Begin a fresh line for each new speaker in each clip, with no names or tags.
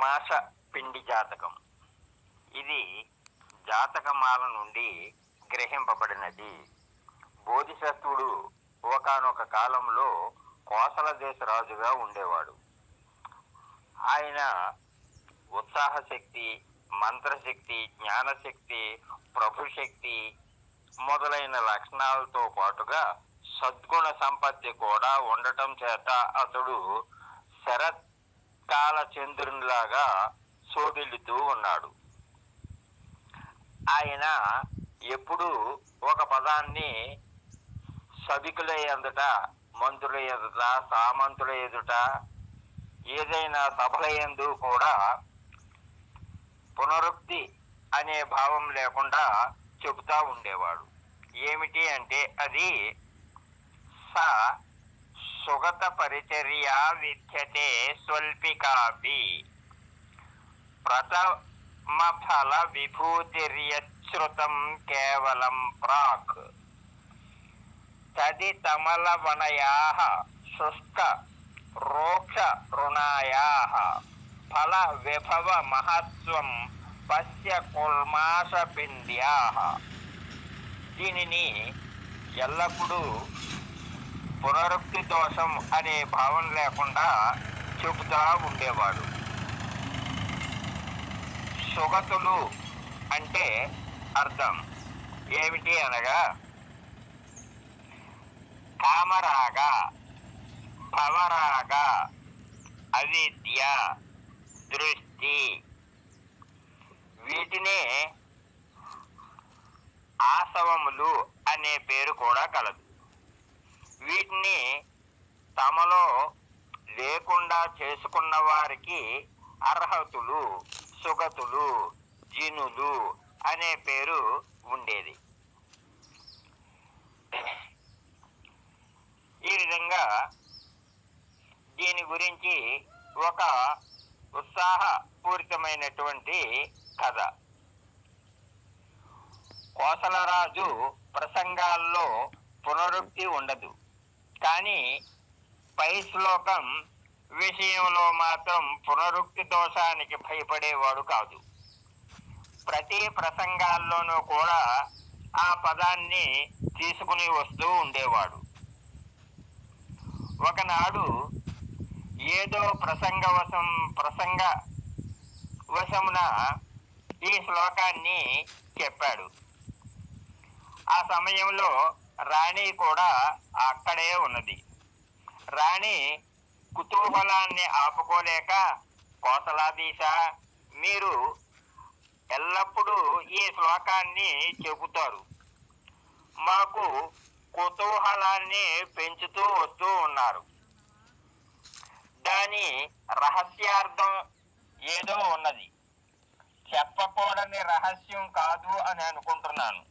కొల్మాష పిండి జాతకం. ఇది జాతకమాల నుండి గ్రహింపబడినది. బోధిసత్వుడు ఒకనొక కాలంలో కోసల దేశ రాజుగా ఉండేవాడు. ఆయన ఉత్సాహ శక్తి మంత్రశక్తి జ్ఞానశక్తి ప్రభుశక్తి మొదలైన లక్షణాలతో పాటుగా సద్గుణ సంపత్తి కూడా ఉండటం చేత అతడు శరత్ చంద్రునిలాగా శోభిల్లుతూ ఉన్నాడు. ఆయన ఎప్పుడూ ఒక పదాన్ని సభికుల ఎదుట మంత్రుల ఎదుట సామంతుల ఎదుట ఏదైనా సభల ఎందు కూడా పునరుక్తి అనే భావం లేకుండా చెబుతా ఉండేవాడు. ఏమిటి అంటే అది స సుగత పరిచర్య విద్యతే స్వల్పికాపి. ప్రథమ ఫల విభూతిర్యశ్రుతం కేవలం ప్రాక్. తది తమల వనయా శుష్క రోక్ష రుణాయా. ఫల విభవ మహత్వం పశ్య కుల్మాష పిండ్యా దీనిని ఎల్లప్పుడూ పునరుక్తి దోషం అనే భావం లేకుండా చెబుతా ఉండేవాడు. సుగతులు అంటే అర్థం. ఏమిటి అనగా కామరాగ భవరాగ అవిద్య దృష్టి. వీటినే ఆసవములు అనే పేరు కూడా కలదు. వీటిని తమలో లేకుండా చేసుకున్న వారికి అర్హతులు సుగతులు జినులు అనే పేరు ఉండేది. ఈ విధంగా దీని గురించి ఒక ఉత్సాహపూరితమైనటువంటి కథ. కోసలరాజు ప్రసంగాల్లో పునరుక్తి ఉండదు. కానీ పై శ్లోకం విషయంలో మాత్రం పునరుక్తి దోషానికి భయపడేవాడు కాదు. ప్రతి ప్రసంగాల్లోనూ కూడా ఆ పదాన్ని తీసుకుని వస్తూ ఉండేవాడు. ఒకనాడు ఏదో ప్రసంగవశం ప్రసంగ వశమున ఈ శ్లోకాన్ని చెప్పాడు. ఆ సమయంలో రాణి కూడా అక్కడే ఉన్నది. రాణి కుతూహలాన్ని ఆపుకోలేక కోసలాదీశ మీరు ఎల్లప్పుడూ ఈ శ్లోకాన్ని చెబుతారు. మాకు కుతూహలాన్ని పెంచుతూ వస్తూ ఉన్నారు. దాని రహస్యార్థం ఏదో ఉన్నది. చెప్పకూడని రహస్యం కాదు అని అనుకుంటున్నాను.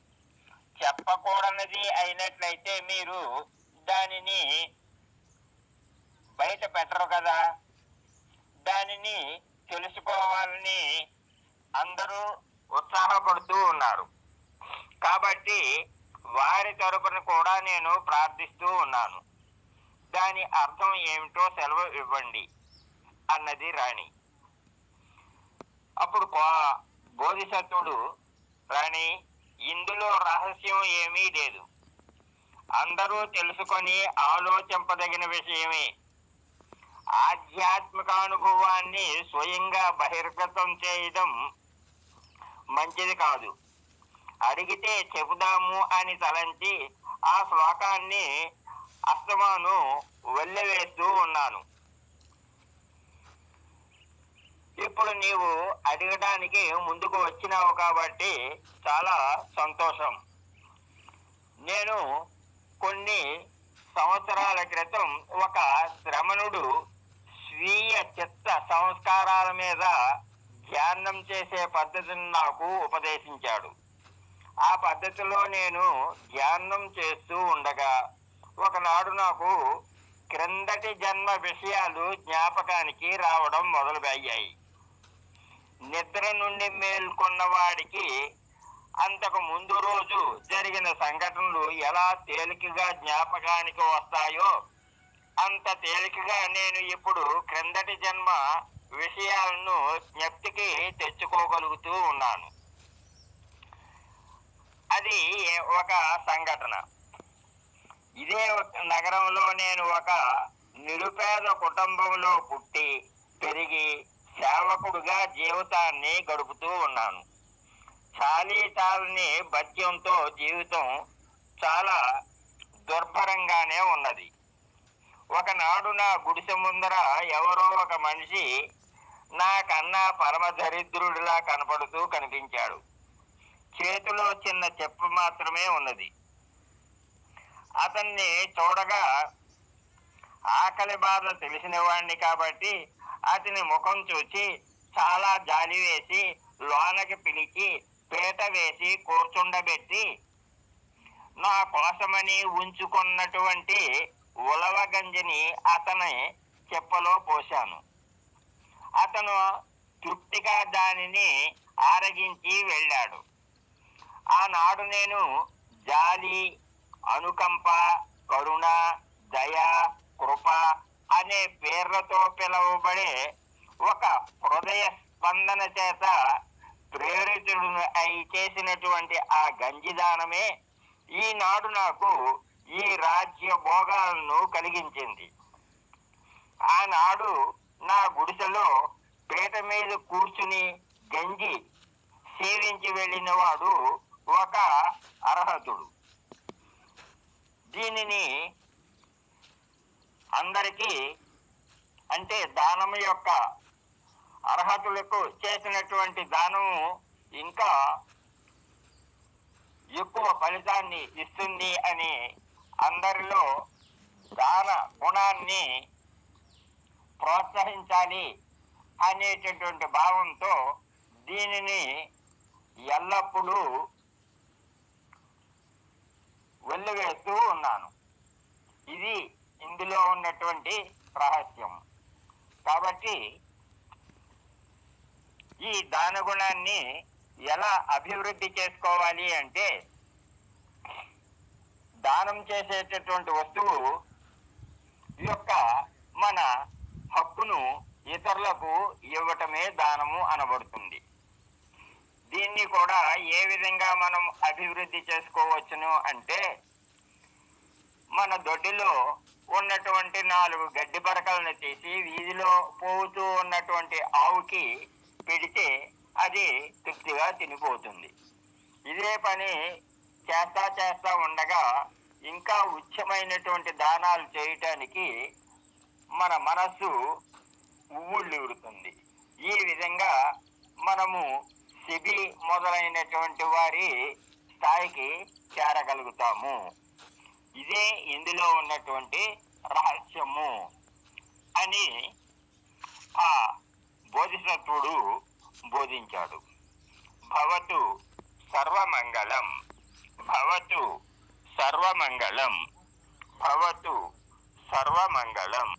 చెప్పకూడనిది అయినట్లయితే మీరు దానిని బయట పెట్టరు కదా. దానిని తెలుసుకోవాలని అందరూ ఉత్సాహపడుతూ ఉన్నారు. కాబట్టి వారి తరపున కూడా నేను ప్రార్థిస్తూ ఉన్నాను. దాని అర్థం ఏమిటో సెలవు ఇవ్వండి అన్నది రాణి. అప్పుడు కో- రాణి ఇందులో రహస్యం ఏమీ లేదు. అందరూ తెలుసుకొని ఆలోచింపదగిన విషయమే. ఆధ్యాత్మిక అనుభవాన్ని స్వయంగా బహిర్గతం చేయడం మంచిది కాదు. అడిగితే చెబుదాము అని తలంచి ఆ శ్లోకాన్ని అస్తమాను వెళ్ళవేస్తూ ఉన్నాను. ఇప్పుడు నీవు అడగడానికి ముందుకు వచ్చినావు కాబట్టి చాలా సంతోషం. నేను కొన్ని సంవత్సరాల క్రితం ఒక శ్రమణుడు స్వీయ చిత్త సంస్కారాల మీద ధ్యానం చేసే పద్ధతిని నాకు ఉపదేశించాడు. ఆ పద్ధతిలో నేను ధ్యానం చేస్తూ ఉండగా ఒకనాడు నాకు క్రిందటి జన్మ విషయాలు జ్ఞాపకానికి రావడం మొదలుపెయ్యాయి. నిద్ర నుండి మేల్కొన్న వాడికి అంతకు ముందు రోజు జరిగిన సంఘటనలు ఎలా తేలికగా జ్ఞాపకానికి వస్తాయో అంత తేలికగా నేను ఇప్పుడు క్రిందటి జన్మ విషయాలను జ్ఞప్తికి తెచ్చుకోగలుగుతూ ఉన్నాను. అది ఒక సంఘటన. ఇదే ఒక నగరంలో నేను ఒక నిరుపేద కుటుంబంలో పుట్టి పెరిగి సేవకుడుగా జీవితాన్ని గడుపుతూ ఉన్నాను. చాలీ తాలని భత్యంతో జీవితం చాలా దుర్భరంగానే ఉన్నది. ఒకనాడు నా గుడిసె ముందర ఎవరో ఒక మనిషి నాకన్నా పరమ దరిద్రుడిలా కనపడుతూ కనిపించాడు. చేతిలో చిన్న చెప్పు మాత్రమే ఉన్నది. అతన్ని చూడగా ఆకలి బాధ తెలిసిన వాణ్ణి కాబట్టి అతని ముఖం చూచి చాలా జాలి వేసి లోనకి పిలిచి పీట వేసి కూర్చుండబెట్టి నా కోసమని ఉంచుకున్నటువంటి ఉలవ గంజిని అతని చెప్పలో పోశాను. అతను తృప్తిగా దానిని ఆరగించి వెళ్ళాడు. ఆనాడు నేను జాలి అనుకంప కరుణ దయ కృప అనే పేర్లతో పిలువబడే ఒక హృదయ స్పందన చేత ప్రేరితుడు అయి చేసినటువంటి ఆ గంజిదానమే ఈనాడు నాకు ఈ రాజ్య భోగాలను కలిగించింది. ఆనాడు నా గుడిసెలో పీట మీద కూర్చుని గంజి సేవించి వెళ్ళిన వాడు ఒక అర్హతుడు. దీనిని అందరికీ అంటే దానము యొక్క అర్హతలకు చేసినటువంటి దానము ఇంకా ఎక్కువ ఫలితాన్ని ఇస్తుంది అని అందరిలో దాన గుణాన్ని ప్రోత్సహించాలి అనేటటువంటి భావంతో దీనిని ఎల్లప్పుడూ వెళ్ళవేస్తూ ఉన్నాను. ఇది ఇందులో ఉన్నటువంటి రహస్యం. కాబట్టి ఈ దాన గుణాన్ని ఎలా అభివృద్ధి చేసుకోవాలి అంటే దానం చేసేటటువంటి వస్తువు యొక్క మన హక్కును ఇతరులకు ఇవ్వటమే దానము అనబడుతుంది. దీన్ని కూడా ఏ విధంగా మనం అభివృద్ధి చేసుకోవచ్చును అంటే మన దొడ్డిలో ఉన్నటువంటి నాలుగు గడ్డి పరకలను తీసి వీధిలో పోతూ ఉన్నటువంటి ఆవుకి పెడితే అది తృప్తిగా తినిపోతుంది. ఇదే పని చేస్తా చేస్తా ఉండగా ఇంకా ఉచ్చమైనటువంటి దానాలు చేయటానికి మన మనస్సు ఉవ్వుళ్ళూరుతుంది ఈ విధంగా మనము సిబి మొదలైనటువంటి వారి స్థాయికి చేరగలుగుతాము. ఇదే ఇందులో ఉన్నటువంటి రహస్యము అని ఆ బోధిసత్వుడు బోధించాడు. భవతు సర్వమంగళం భవతు సర్వమంగళం భవతు సర్వమంగళం.